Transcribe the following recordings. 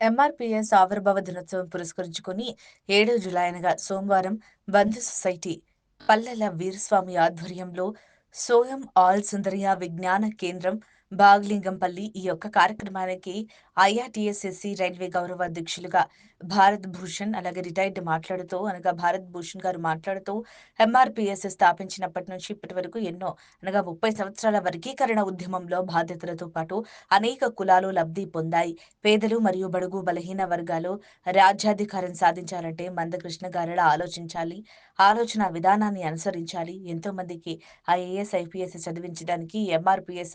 ఎంఆర్పిఎస్ ఆవిర్భావ దినోత్సవం పురస్కరించుకుని ఏడో జులై అనగా సోమవారం బంధు సొసైటీ పల్లెల వీరస్వామి ఆధ్వర్యంలో సోయం ఆల్ సుందరియ విజ్ఞాన కేంద్రం బాగ్లింగంపల్లి ఈ యొక్క కార్యక్రమానికి ఐఆర్టీఎస్ఎస్సి రైల్వే గౌరవ అధ్యక్షులుగా భారత్ భూషణ్ అలాగే రిటైర్డ్ మాట్లాడుతూ అనగా భారత్ భూషణ్ గారు మాట్లాడుతూ ఎంఆర్పిఎస్ స్థాపించినప్పటి నుంచి ఇప్పటి వరకు ఎన్నో అనగా ముప్పై సంవత్సరాల వర్గీకరణ ఉద్యమంలో బాధ్యతలతో పాటు అనేక కులాలు లబ్ధి పొందాయి. పేదలు మరియు బడుగు బలహీన వర్గాలు రాజ్యాధికారం సాధించాలంటే మందకృష్ణ గారిలా ఆలోచించాలి. ఆలోచన విధానాన్ని అనుసరించాలి. ఎంతో మందికి ఐఏఎస్ ఐపీఎస్ చదివించడానికి ఎంఆర్పిఎస్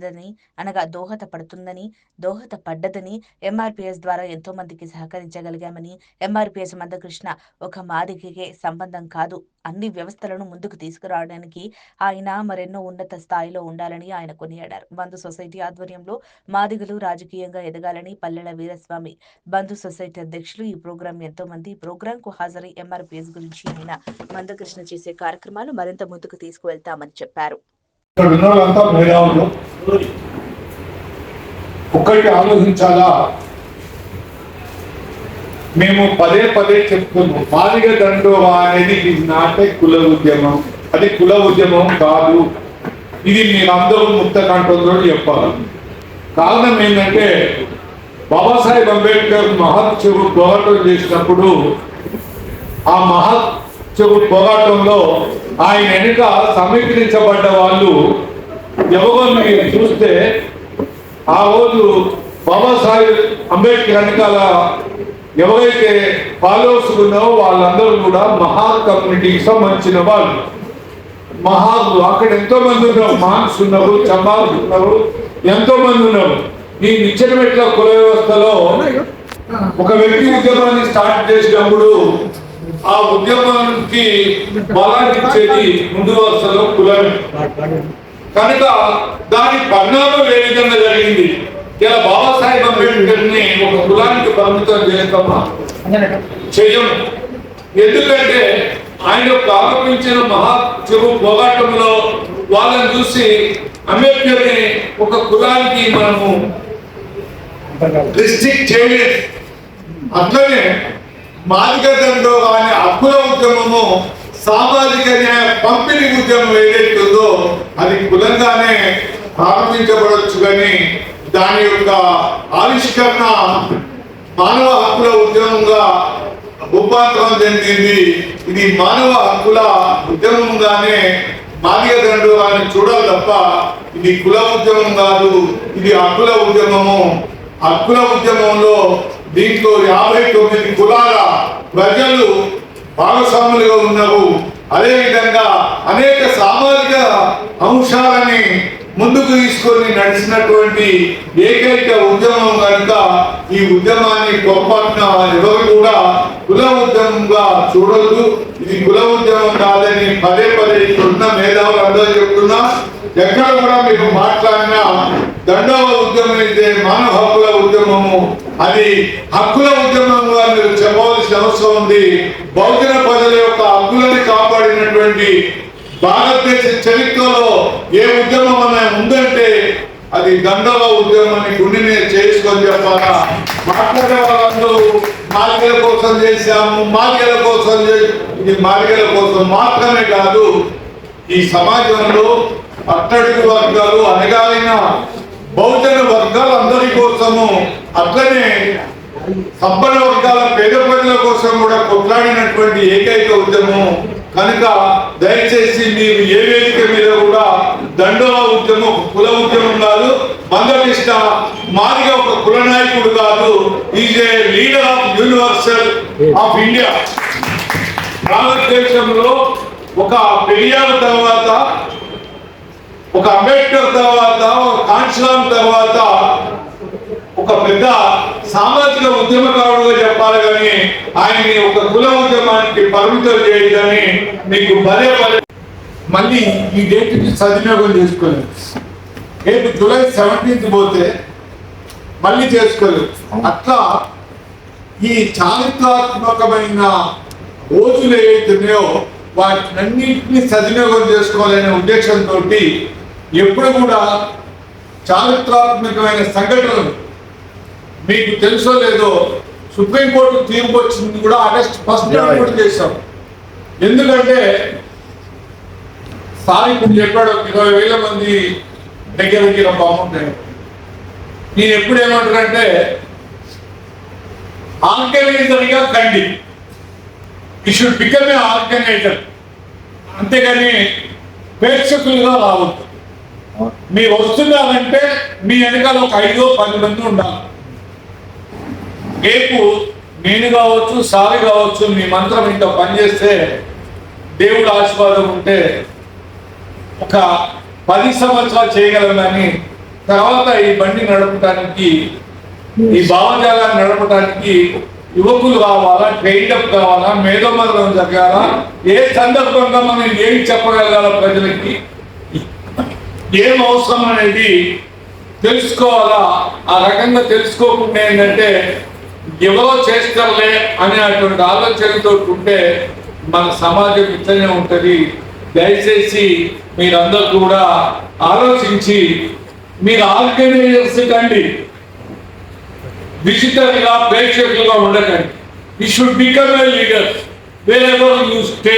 దోహదపడదని అనగా దోహదపడుతుందని దోహదపడ్డదని ఎంఆర్పిఎస్ ద్వారా ఎంతో మందికి సహకరించగలిగామని ఎంఆర్పిఎస్ మందకృష్ణ ఒక మాదిరికే సంబంధం కాదు. అన్ని వ్యవస్థలను ముందుకు తీసుకురావడానికి ఆయన మరెన్నో ఉన్నత స్థాయిలో ఉండాలని ఆయన కొనియాడారు. బంధు సొసైటీ ఆధ్వర్యంలో మాదిగలు రాజకీయంగా ఎదగాలని పల్లెల వీరస్వామి బంధు సొసైటీ అధ్యక్షులు ఈ ప్రోగ్రాం ఎంతో మంది. ఈ ప్రోగ్రాం కు హాజరై ఎంఆర్పిఎస్ గురించి ఆయన మందకృష్ణ చేసే కార్యక్రమాలు మరింత ముందుకు తీసుకువెళ్తామని చెప్పారు. ఇక్కడ ఉన్న వాళ్ళంతా మేధావులు ఒక్కటి ఆలోచించాలా? మేము పదే పదే చెప్తున్నాం మాదిగ దండోవా అనేది ఇది నాటే కుల ఉద్యమం. అది కుల ఉద్యమం కాదు. ఇది మీరందరూ ముక్త కంఠంతో చెప్పాలి. కారణం ఏంటంటే బాబాసాహెబ్ అంబేద్కర్ మహత్ చెవు పోరాటం చేసినప్పుడు ఆ మహత్ పోరాటంలో ఆయన వెనుక సమీకరించబడ్డ వాళ్ళు ఎవరో మీరు చూస్తే ఆ రోజు బాబాసాహెబ్ అంబేద్కర్ వెనకాల ఎవరైతే ఫాలోవర్స్ ఉన్నారో వాళ్ళందరూ కూడా మహా కమ్యూనిటీకి సంబంధించిన వాళ్ళు. మహాలు అక్కడ ఎంతో మంది ఉన్నారు మాన్స్ ఉన్నారు చమాల్స్ ఉన్నారు ఎంతో మంది ఉన్నారు. ఈ నిచ్చెనమెట్ల కుల వ్యవస్థలో ఒక వ్యక్తి ఉద్యమాన్ని స్టార్ట్ చేసినప్పుడు ఆ ఉద్యమానికి బలాన్నిచ్చేది ముందు వరుసలో కులమే కనుక దాని పరిణామం ఏ విధంగా జరిగింది? ఇలా బాబాసాహెబ్ అంబేద్కర్ని ఒక కులానికి పరిమితం చేస్తామా? చెయ్యము. ఎందుకంటే ఆయన ప్రారంభించిన మహా చెరువు పోరాటంలో వాళ్ళని చూసి అంబేద్కర్ని ఒక కులానికి మనము రిస్ట్రిక్ట్ చేయలేదు అట్లనే మాదిక కానీ అప్పుల ఉద్యమము సామాజిక న్యాయ పంపిణీ ఉద్యమం ఏదైతే ఉందో అది కులంగానే ప్రారంభించబడవచ్చు కానీ దాని యొక్క ఆవిష్కరణ మానవ హక్కుల ఉద్యమంగా రూపాంతరం చెందింది. ఇది మానవ హక్కుల ఉద్యమంగానే మాదిగ దండు అని చూడాలి తప్ప ఇది కుల ఉద్యమం కాదు. ఇది హక్కుల ఉద్యమము. హక్కుల ఉద్యమంలో దీంట్లో యాభై తొమ్మిది కులాల ప్రజలు భాగస్వాములుగా ఉన్నారు. అదేవిధంగా అనేక సామాజిక అంశాలని ముందుకు తీసుకొని నడిచినటువంటి ఏకైక ఉద్యమం కనుక ఈ ఉద్యమాన్ని పొరపాటున ఎవరు కూడా కుల ఉద్యమంగా చూడొద్దు. ఇది కుల ఉద్యమం కాదని పదే పదే ఉన్న మేధావులు అందరూ చెప్తున్నా. ఎక్కడ కూడా మీకు మాట్లాడినా దండవ ఉద్యమం అయితే మానవ హక్కుల ఉద్యమము. అది హక్కుల ఉద్యమంగా మీరు చెప్పవలసిన అవసరం ఉంది. బహుజన ప్రజల యొక్క హక్కులని కాపాడినటువంటి భారతదేశ చరిత్రలో ఏ ఉద్యమం అనేది ఉందంటే అది గంగవ ఉద్యమాన్ని గుండెని చేసుకొని చెప్పాలా? మాట్లాడే వాళ్ళందరూ మార్గల కోసం చేశాము మార్గల కోసం చే- ఇది మార్గల కోసం మాత్రమే కాదు ఈ సమాజంలో అట్టడుగు వర్గాలు అనగాలిన బహుజన వర్గాలు అందరి కోసము అట్లనే సంపన్న వర్గాల పేద ప్రజల కోసం కూడా కొట్లాడినటువంటి ఏకైక ఉద్యమం కనుక దయచేసి మీరు ఏ వేదిక మీద కూడా దండోల ఉద్యమం కుల ఉద్యమం కాదు మందకృష్ణ మాదిగా ఒక కుల నాయకుడు కాదు is a leader of universal of India భారతదేశంలో ఒక పెరియార్ తర్వాత ఒక అంబేద్కర్ తర్వాత ఒక కాన్స్లాం తర్వాత ఒక పెద్ద సామాజిక ఉద్యమకారుడుగా చెప్పాలి కానీ ఆయన్ని ఒక కుల ఉద్యమానికి పరిమితం చేయదని మీకు భలే భలే మళ్ళీ ఈ డేట్ సద్వినియోగం చేసుకోలేదు. రేపు జూలై సెవెంటీన్త్ పోతే మళ్ళీ చేసుకోలేదు. అట్లా ఈ చారిత్రాత్మకమైన రోజులు ఏవైతున్నాయో వాటినన్నింటినీ సద్వినియోగం చేసుకోవాలనే ఉద్దేశంతో ఎప్పుడు కూడా చారిత్రాత్మకమైన సంఘటనలు మీకు తెలుసో లేదో సుప్రీంకోర్టు తీర్పు వచ్చింది కూడా ఆగస్ట్ ఫస్ట్ కూడా చేశాం. ఎందుకంటే ఇప్పుడు చెప్పాడు ఇరవై వేల మంది దగ్గర దగ్గర బాగుంటాయి నేను ఎప్పుడు ఏమంటానంటే ఆర్గనైజర్గా కండి. ఈ షుడ్ బికమ్ ఏ ఆర్గనైజర్ అంతేగాని ప్రేక్షకులుగా రావద్దు. మీరు వస్తున్నారంటే మీ వెనకాల ఒక ఐదో పది మంది ఉండాలి. రేపు నేను కావచ్చు సారి కావచ్చు మీ మంత్రం ఇంత పనిచేస్తే దేవుడు ఆశీర్వాదం ఉంటే ఒక పది సంవత్సరాలు చేయగలమని తర్వాత ఈ బండి నడపడానికి ఈ భావజాలాన్ని నడపడానికి యువకులు కావాలా ట్రైన్ కావాలా మేధోమరణం జరగాలా ఏ సందర్భంగా మనం ఏమి చెప్పగలగాల ప్రజలకి? ఏం అవసరం అనేది తెలుసుకోవాలా? ఆ రకంగా తెలుసుకోకుండా ఏంటంటే ఎవరో చేస్తారులే అనేటువంటి ఆలోచనతో ఉంటే మన సమాజం ఇట్లనే ఉంటుంది. దయచేసి మీరందరూ కూడా ఆలోచించి మీరు ఆర్గనైజర్స్ కండి. విజిటర్గా ప్రేక్షకులుగా ఉండకండి. ఈ షుడ్ బికమ్ ఏ లీడర్ వేరే యూ స్టే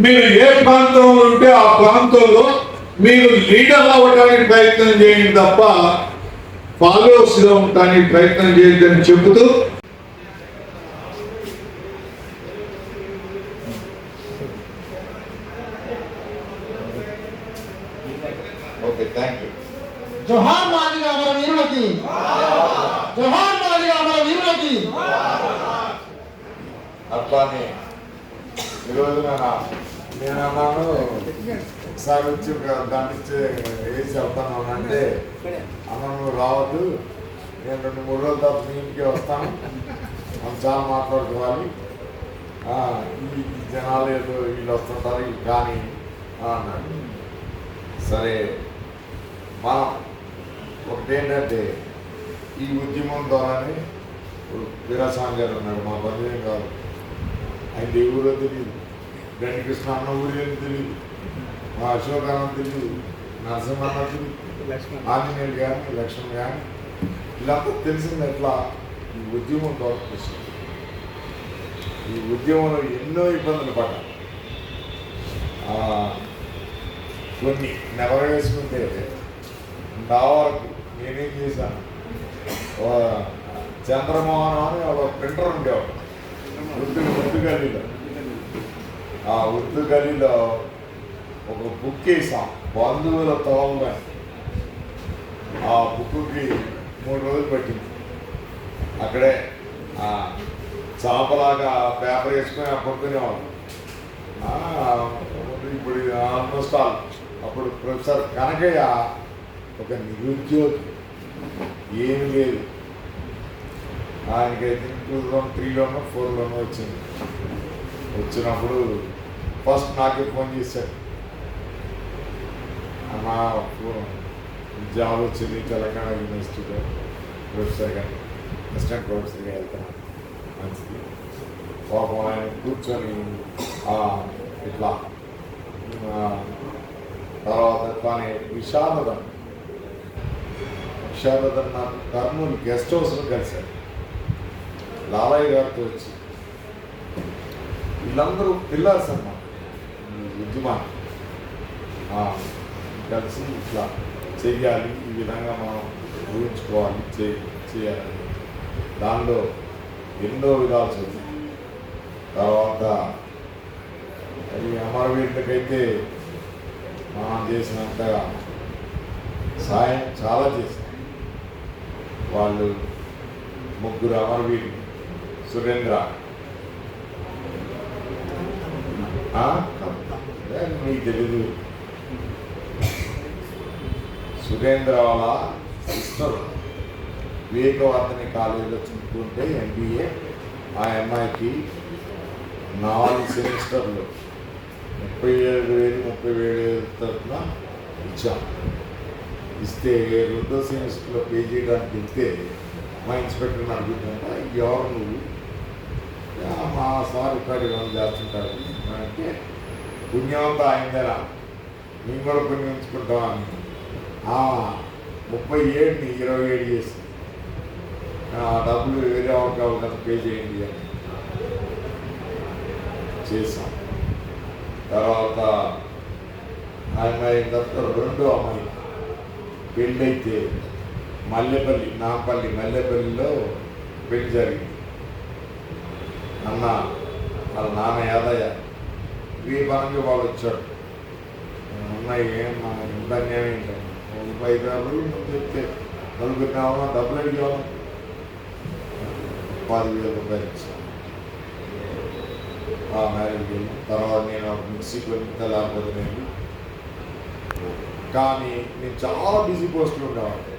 మీరు ఏ ప్రాంతంలో ఉంటే ఆ ప్రాంతంలో మీరు లీడర్ అవ్వడానికి ప్రయత్నం చేయండి తప్ప ఫాలోవర్స్గా ఉండడానికి ప్రయత్నం చేయొద్దని చెబుతూ ఓకే థ్యాంక్ యూ జోహార్ మాదిగా అమర వీరులకి. జోహార్ మాదిగా అమర వీరులకి. అట్లానే ఈరోజు నేను అన్నాను ఒకసారి వచ్చి ఒక దాన్ని ఇచ్చి వేసి వెళ్తాను అంటే అన్న నువ్వు రావద్దు నేను రెండు మూడు రోజుల తర్వాత మీ ఇంటికి వస్తాను మనం చాలా మాట్లాడుకోవాలి. ఈ జనాలు ఏదో వీళ్ళు వస్తుంటారు కానీ అన్నాడు. సరే మనం ఒకటేంటంటే ఈ ఉద్యమం ద్వారానే ఇప్పుడు వీరాస్వామి గారు ఉన్నాడు మా బంధువులు కాదు. ఆయన ఏ ఊరో తెలియదు. గండి కృష్ణ అన్న ఊరి అని తెలియదు. మా అశోక్ అన్న తెలియదు. నరసింహ అన్న తెలియదు ఆంజనేయులు కానీ లక్ష్మణ్ కానీ. వీళ్ళంతా తెలిసింది ఎట్లా? ఈ ఉద్యమం తెలిసింది. ఈ ఉద్యమంలో ఎన్నో ఇబ్బందులు పడ్డా. ఆ, కొన్ని నెవరేసుకుంటే నా వరకు నేనేం చేశాను? చంద్రమోహన్ అని ఒక ప్రింటర్ ఉండేవాడు. గలీలో ఆ ఉత్తు గదిలో ఒక బుక్ వేసాం బంధువుల తోమగా ఆ బుక్కి మూడు రోజులు పట్టింది. అక్కడే ఆ చాపలాగా పేపర్ వేసుకొని పడుకునేవాడు ఇప్పుడు ఆల్మోస్ట్ ఆల్ అప్పుడు ప్రొఫెసర్ కనకయ్య ఒక నిరుద్యోగి. ఏమి లేదు. ఆయనకి ఐ టూ థౌసండ్ త్రీలోనో ఫోర్లోనో వచ్చింది. వచ్చినప్పుడు ఫస్ట్ నాకే ఫోన్ చేశాడు అన్న జాబ్ వచ్చింది తెలంగాణ యూనివర్సిటీలో. ప్రొఫెసర్గా అసిస్టెంట్ ప్రొఫెసర్గా వెళ్తాను మంచిది. పాపం ఆయన కూర్చొని ఇట్లా తర్వాత కానీ విషాదం విశారదం నాకు కర్నూలు గెస్ట్ హౌస్లో కలిశాడు లాలయ్య గారితో వచ్చి. వీళ్ళందరూ పిల్లర్స్ అన్నమాట ఈ కలిసి ఇట్లా చెయ్యాలి ఈ విధంగా మనం ఊహించుకోవాలి చే చేయాలి దానిలో ఎన్నో విధాలు చదువు తర్వాత ఈ అమరవీరులకైతే మనం చేసినంతగా సాయం చాలా చేశాం. వాళ్ళు ముగ్గురు అమరవీరు సురేంద్ర ఆ? ఏ, మీకు తెలీదు. సురేంద్ర వాళ్ళ సిస్టర్ వివేకవర్ధని కాలేజీలో చదువుకుంటే ఎంబీఏ ఆ అమ్మాయికి నాలుగు సెమిస్టర్లు ముప్పై ఏడు వేలు ముప్పై ఏడు వేలు తరఫున ఇచ్చాం. ఇస్తే రెండో సెమిస్టర్లో పే చేయడానికి వెళ్తే మా ఇన్స్పెక్టర్ని అడుగుతుంటా ఎవరు నువ్వు మా సార్ ఇక్కడ ఏమైనా చేస్తుంటారు. అంటే పుణ్యమంతా అయిందరా మేము కూడా పుణ్యం ఉంచుకుంటామని "ఆ, ముప్పై ఏడుని ఇరవై ఏడు చేసి ఆ డబ్బులు వేరే వాళ్ళకి పే చేయండి అని చేసాం తర్వాత అమ్మాయి తర్వాత రెండో అమ్మాయి పెళ్ళైతే మల్లెపల్లి నాపల్లి మల్లెపల్లిలో పెళ్ళి జరిగింది. అన్న వాళ్ళ నాన్న యాదయ్య ఈ పరంగా వాళ్ళు వచ్చారు? అన్న మా ఇంత అన్యాయం ఏంటంటే ముప్పై ఐదు వేలు నువ్వు చెప్తే నలుగురు కావాలా? డబ్బులు అడిగావు పదివేల రూపాయలు ఇచ్చాను ఆ మ్యారేజ్ వెళ్ళి తర్వాత నేను ఒక మిక్సీ కొని తెల్లారిపోతే నేను కానీ నేను చాలా బిజీ పోస్టులు ఉండేవాడిని.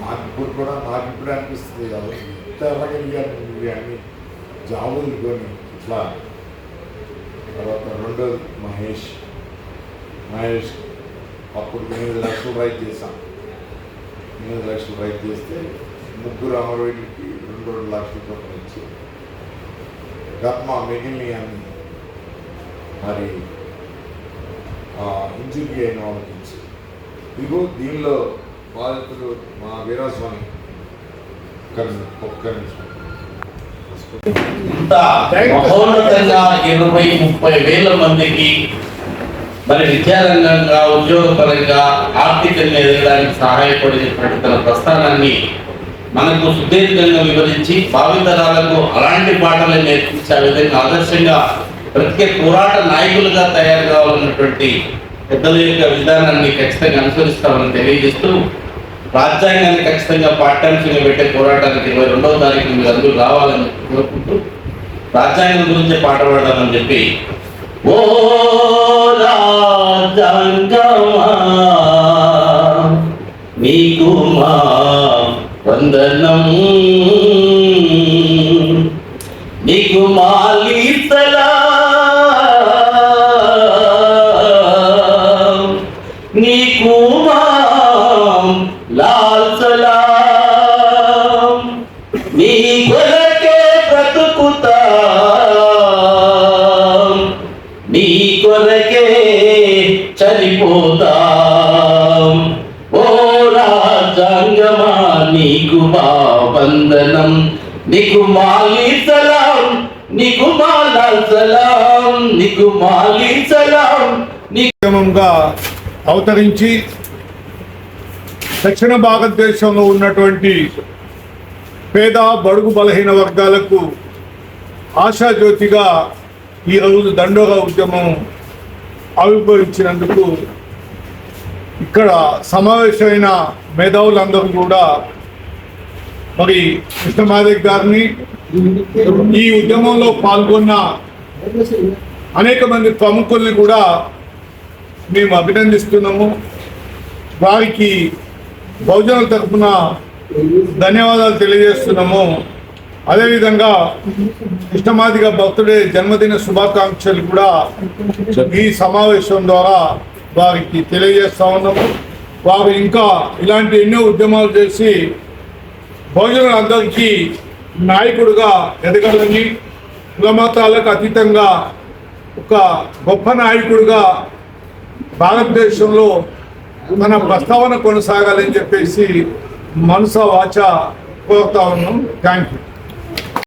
నాకు ఇప్పుడు కూడా నాకు ఇప్పుడు అనిపిస్తుంది కదా ఇంత ఎలాగలిగాను నువ్వు అన్ని జాబులు కొని ఇట్లా. రెండోది మహేష్. మహేష్ అప్పుడు ఎనిమిది లక్షలు రైట్ చేశాం. ఎనిమిది లక్షలు రైట్ చేస్తే ముగ్గురు అమరవీటికి రెండు రెండు లక్షల చొప్పున ఇచ్చి గత్మ మిగిలిన అని మరి ఇంజురీ అయిన వాళ్ళకి ఇచ్చి. ఇదిగో దీనిలో బాధితులు మా వీరాస్వామి. ఒక్క నిమిషం, ఒక్క నిమిషం మహోన్నతంగా ఇరవై ముప్పై వేల మందికి మరి విద్యారంగంగా ఉద్యోగపరంగా ఆర్థికంగా ఎదగడానికి సహాయపడినటువంటి తన ప్రస్థానాన్ని మనకు సుదీర్ఘంగా వివరించి భావితరాలకు అలాంటి పాటలు నేర్పించే విధంగా ఆదర్శంగా ప్రత్యేక పోరాట నాయకులుగా తయారు కావాలన్నటువంటి పెద్దల యొక్క విధానాన్ని ఖచ్చితంగా అనుసరిస్తామని తెలియజేస్తూ రాజ్యాంగాన్ని ఖచ్చితంగా పాఠ్యాంశంగా పెట్టే పోరాటానికి ఇరవై రెండవ తారీఖు మీరు అందరూ రావాలని కోరుకుంటూ రాజ్యాంగం గురించి పాట పాడాలని చెప్పి ఓ రాజ్యాంగమా నీకు మా వందనం నీకు మాలిసలా నీకు మా వందనం నీకు మాలి సలాం నీకు మాలా సలాం నీకు మాలి సలాం నీకు అవతరించి దక్షిణ భారతదేశంలో ఉన్నటువంటి పేద బడుగు బలహీన వర్గాలకు ఆశాజ్యోతిగా ఈరోజు దండోరా ఉద్యమం ఆవిర్భవించినందుకు ఇక్కడ సమావేశమైన మేధావులందరూ కూడా మరి కృష్ణమాదేవ్ గారిని ఈ ఉద్యమంలో పాల్గొన్న అనేక మంది ప్రముఖుల్ని కూడా మేము అభినందిస్తున్నాము. వారికి బహుజనుల తరఫున ధన్యవాదాలు తెలియజేస్తున్నాము. అదేవిధంగా కృష్ణమాదిగ భక్తుడే జన్మదిన శుభాకాంక్షలు కూడా ఈ సమావేశం ద్వారా వారికి తెలియజేస్తా ఉన్నాము. వారు ఇంకా ఇలాంటి ఎన్నో ఉద్యమాలు చేసి బహుజనులందరికీ నాయకుడుగా ఎదగాలని కులమతాలకు అతీతంగా ఒక గొప్ప నాయకుడిగా భారతదేశంలో మన ప్రస్తావన కొనసాగాలని చెప్పేసి మనస వాచ కోరుతా ఉన్నాం. Thank you